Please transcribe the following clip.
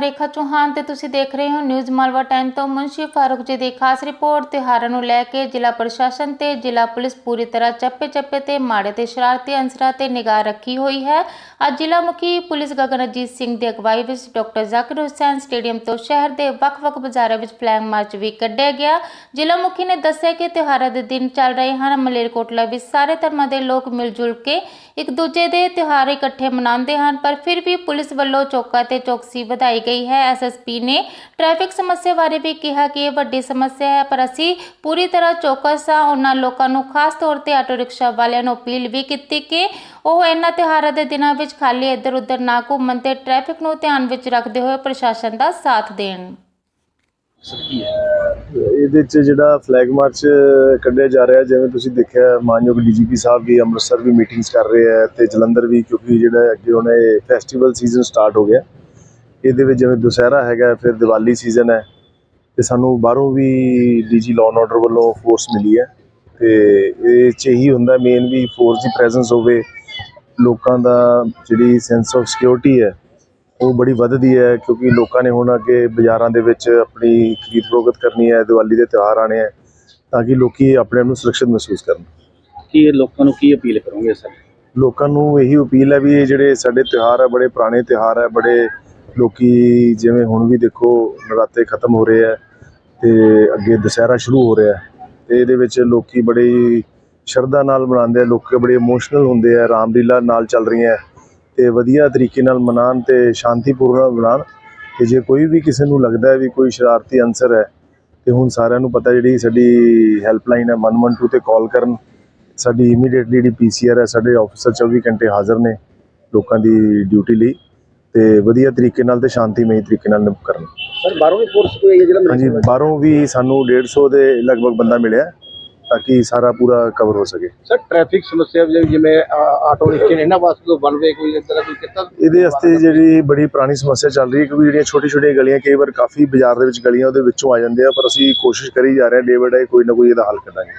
ਰੇਖਾ ਚੌਹਾਨ ਤੇ ਤੁਸੀਂ ਦੇਖ ਰਹੇ ਹੋ ਨਿਊਜ਼ ਮਾਲਵਾ ਟਾਈਮ ਤੋਂ ਮੁਨਸ਼ੀ ਫਾਰੂਕ ਜੀ ਦੀ ਖਾਸ ਰਿਪੋਰਟ। ਤਿਉਹਾਰਾਂ ਨੂੰ ਲੈ ਕੇ ਜ਼ਿਲ੍ਹਾ ਪ੍ਰਸ਼ਾਸਨ ਤੇ ਜ਼ਿਲ੍ਹਾ ਪੁਲਿਸ ਪੂਰੀ ਤਰ੍ਹਾਂ ਚੱਪੇ-ਚੱਪੇ ਤੇ ਮਾੜੇ ਤੇ ਸ਼ਰਾਰਤੀ ਅੰਸਰਾਂ ਤੇ ਨਿਗਾਹ ਰੱਖੀ ਹੋਈ ਹੈ। ਅੱਜ ਜ਼ਿਲ੍ਹਾ ਮੁਖੀ ਪੁਲਿਸ ਗਗਨਜੀਤ ਸਿੰਘ ਦੀ ਅਗਵਾਈ ਵਿੱਚ ਡਾਕਟਰ ਜ਼ਾਕਿਰ ਹੁਸੈਨ ਸਟੇਡੀਅਮ ਤੋਂ ਸ਼ਹਿਰ ਦੇ ਵੱਖ-ਵੱਖ ਬਾਜ਼ਾਰਾਂ ਵਿੱਚ ਫਲੈਗ ਮਾਰਚ ਵੀ ਕੱਢਿਆ ਗਿਆ। ਜ਼ਿਲ੍ਹਾ ਮੁਖੀ ਨੇ ਦੱਸਿਆ ਕਿ ਤਿਉਹਾਰਾਂ ਦੇ ਦਿਨ ਚੱਲ ਰਹੇ ਹਨ। ਮਲੇਰਕੋਟਲਾ ਵਿੱਚ ਸਾਰੇ ਧਰਮਾਂ ਦੇ ਲੋਕ ਮਿਲ ਜੁਲ ਕੇ ਇੱਕ ਦੂਜੇ ਦੇ ਤਿਉਹਾਰ ਇਕੱਠੇ ਮਨਾਉਂਦੇ ਹਨ, ਪਰ ਫਿਰ ਵੀ ਪੁਲਿਸ ਵੱਲੋਂ ਚੌਕਾ ਤੇ ਚੌਕਸੀ ਵਧਾਈ ਗਈ ਹੈ। ਐਸਐਸਪੀ ਨੇ ਟ੍ਰੈਫਿਕ ਸਮੱਸਿਆ ਬਾਰੇ ਵੀ ਕਿਹਾ ਕਿ ਇਹ ਵੱਡੀ ਸਮੱਸਿਆ ਹੈ ਪਰ ਅਸੀਂ ਪੂਰੀ ਤਰ੍ਹਾਂ ਚੌਕਸ ਹਾਂ ਉਹਨਾਂ ਲੋਕਾਂ ਨੂੰ ਖਾਸ ਤੌਰ ਤੇ ਆਟੋ ਰਿਕਸ਼ਾ ਵਾਲਿਆਂ ਨੂੰ ਅਪੀਲ ਵੀ ਕੀਤੀ ਕਿ ਉਹ ਇਹਨਾਂ ਤਿਉਹਾਰਾਂ ਦੇ ਦਿਨਾਂ ਵਿੱਚ ਖਾਲੀ ਇੱਧਰ ਉੱਧਰ ਨਾ ਘੁੰਮਣ ਤੇ ਟ੍ਰੈਫਿਕ ਨੂੰ ਧਿਆਨ ਵਿੱਚ ਰੱਖਦੇ ਹੋਏ ਪ੍ਰਸ਼ਾਸਨ ਦਾ ਸਾਥ ਦੇਣ। ਇਹਦੇ ਚ ਜਿਹੜਾ ਫਲੈਗ ਮਾਰਚ ਕੱਢਿਆ ਜਾ ਰਿਹਾ ਜਿਵੇਂ ਤੁਸੀਂ ਦੇਖਿਆ ਮਾਨਯੋਗ ਡੀਜੀਪੀ ਸਾਹਿਬ ਵੀ ਅੰਮ੍ਰਿਤਸਰ ਵੀ ਮੀਟਿੰਗਸ ਕਰ ਰਹੇ ਆ ਤੇ ਜਲੰਧਰ ਵੀ ਕਿਉਂਕਿ ਜਿਹੜਾ ਅੱਗੇ ਹੁਣ ਇਹ ਫੈਸਟੀਵਲ ਸੀਜ਼ਨ ਸਟਾਰਟ ਹੋ ਗਿਆ। ਇਹਦੇ ਵਿੱਚ ਜਿਵੇਂ ਦੁਸਹਿਰਾ ਹੈਗਾ ਫਿਰ ਦੀਵਾਲੀ ਸੀਜ਼ਨ ਹੈ ਤੇ ਸਾਨੂੰ ਬਾਹਰੋਂ ਵੀ ਡੀਜੀ ਲਾਅ ਐਂਡ ਆਰਡਰ ਵੱਲੋਂ ਫੋਰਸ ਮਿਲੀ ਹੈ ਤੇ ਇਹ ਚ ਇਹੀ ਹੁੰਦਾ ਮੇਨ ਵੀ ਫੋਰਸ ਦੀ ਪ੍ਰੈਜ਼ੈਂਸ ਹੋਵੇ ਲੋਕਾਂ ਦਾ ਜਿਹੜੀ ਸੈਂਸ ਆਫ ਸਿਕਿਉਰਿਟੀ ਹੈ ਉਹ ਬੜੀ ਵੱਧਦੀ ਹੈ ਕਿਉਂਕਿ ਲੋਕਾਂ ਨੇ ਹੁਣ ਅੱਗੇ ਬਾਜ਼ਾਰਾਂ ਦੇ ਵਿੱਚ ਆਪਣੀ ਖਰੀਦ ਫਰੋਖਤ ਕਰਨੀ ਹੈ ਦੀਵਾਲੀ ਦੇ ਤਿਉਹਾਰ ਆਣੇ ਹੈ ਤਾਂ ਕਿ ਲੋਕੀ ਆਪਣੇ ਆਪ ਨੂੰ ਸੁਰੱਖਿਅਤ ਮਹਿਸੂਸ ਕਰਨ। ਕੀ ਇਹ ਲੋਕਾਂ ਨੂੰ ਕੀ ਅਪੀਲ ਕਰੋਗੇ ਸਰ? ਲੋਕਾਂ ਨੂੰ ਇਹੀ ਅਪੀਲ ਹੈ ਵੀ ਇਹ ਜਿਹੜੇ ਸਾਡੇ ਤਿਉਹਾਰ ਹੈ ਬੜੇ ਪੁਰਾਣੇ ਤਿਉਹਾਰ ਹੈ ਬੜੇ ਲੋਕੀ ਜਿਵੇਂ ਹੁਣ ਵੀ ਦੇਖੋ ਨਰਾਤੇ ਖਤਮ ਹੋ ਰਹੇ ਹੈ ਤੇ ਅੱਗੇ ਦੁਸਹਿਰਾ ਸ਼ੁਰੂ ਹੋ ਰਿਹਾ ਹੈ ਤੇ ਇਹਦੇ ਵਿੱਚ ਲੋਕੀ ਬੜੀ ਸ਼ਰਧਾ ਨਾਲ ਮਨਾਉਂਦੇ ਆ, ਲੋਕ ਬੜੇ ਇਮੋਸ਼ਨਲ ਹੁੰਦੇ ਆ, ਰਾਮਲੀਲਾ ਨਾਲ ਚੱਲ ਰਹੀਆਂ ਹੈ ਤੇ ਵਧੀਆ ਤਰੀਕੇ ਨਾਲ ਮਨਾਉਣ ਤੇ ਸ਼ਾਂਤੀਪੂਰਨ ਮਨਾਉਣ ਤੇ ਜੇ ਕੋਈ ਵੀ ਕਿਸੇ ਨੂੰ ਲੱਗਦਾ ਹੈ ਵੀ ਕੋਈ ਸ਼ਰਾਰਤੀ ਅਨਸਰ ਹੈ ਤੇ ਹੁਣ ਸਾਰਿਆਂ ਨੂੰ ਪਤਾ ਜਿਹੜੀ ਸਾਡੀ ਹੈਲਪਲਾਈਨ ਹੈ 112 ਤੇ ਕਾਲ ਕਰਨ, ਸਾਡੀ ਇਮੀਡੀਏਟਲੀ ਜਿਹੜੀ ਪੀਸੀਆਰ ਹੈ, ਸਾਡੇ ਆਫੀਸਰ 24 ਘੰਟੇ ਹਾਜ਼ਰ ਨੇ ਲੋਕਾਂ ਦੀ ਡਿਊਟੀ ਲਈ। ਤੇ ਵਧੀਆ ਤਰੀਕੇ ਨਾਲ ਤੇ ਸ਼ਾਂਤੀਮਈ ਤਰੀਕੇ ਨਾਲ ਕਰਨ। ਸਰ ਬਾਹਰੋਂ ਵੀ ਫੋਰਸ ਕੋਈ ਹੈ ਜਿਹੜਾ ਹਾਂਜੀ ਬਾਹਰੋਂ ਵੀ ਸਾਨੂੰ 150 ਦੇ ਲਗਭਗ ਬੰਦਾ ਮਿਲਿਆ ਤਾਂ ਕਿ ਸਾਰਾ ਪੂਰਾ ਕਵਰ ਹੋ ਸਕੇ। ਸਰ ਟ੍ਰੈਫਿਕ ਸਮੱਸਿਆ ਜਿਵੇਂ- ਆਟੋ ਰਿਕਸ਼ੇ ਨੇ ਇਹਨਾਂ ਵਾਸਤੇ ਕੋਈ ਵਨ ਵੇ ਕੋਈ ਇਸ ਤਰ੍ਹਾਂ ਕੋਈ ਕੀਤਾ? ਇਹਦੇ ਵਾਸਤੇ ਜਿਹੜੀ ਬੜੀ ਪੁਰਾਣੀ ਸਮੱਸਿਆ ਚੱਲ ਰਹੀ ਹੈ ਕਿਉਂਕਿ ਜਿਹੜੀਆਂ ਛੋਟੀ ਛੋਟੀਆਂ ਗਲੀਆਂ ਕਈ ਵਾਰ ਕਾਫੀ ਬਾਜ਼ਾਰ ਦੇ ਵਿੱਚ ਗਲੀਆਂ ਉਹਦੇ ਵਿੱਚੋਂ ਆ ਜਾਂਦੇ ਆ ਪਰ ਅਸੀਂ ਕੋਸ਼ਿਸ਼ ਕਰੀ ਜਾ ਰਹੇ ਹਾਂ ਡੇ ਬਾਏ ਡੇ ਕੋਈ ਨਾ ਕੋਈ ਇਹਦਾ ਹੱਲ ਕੱਢਾਂਗੇ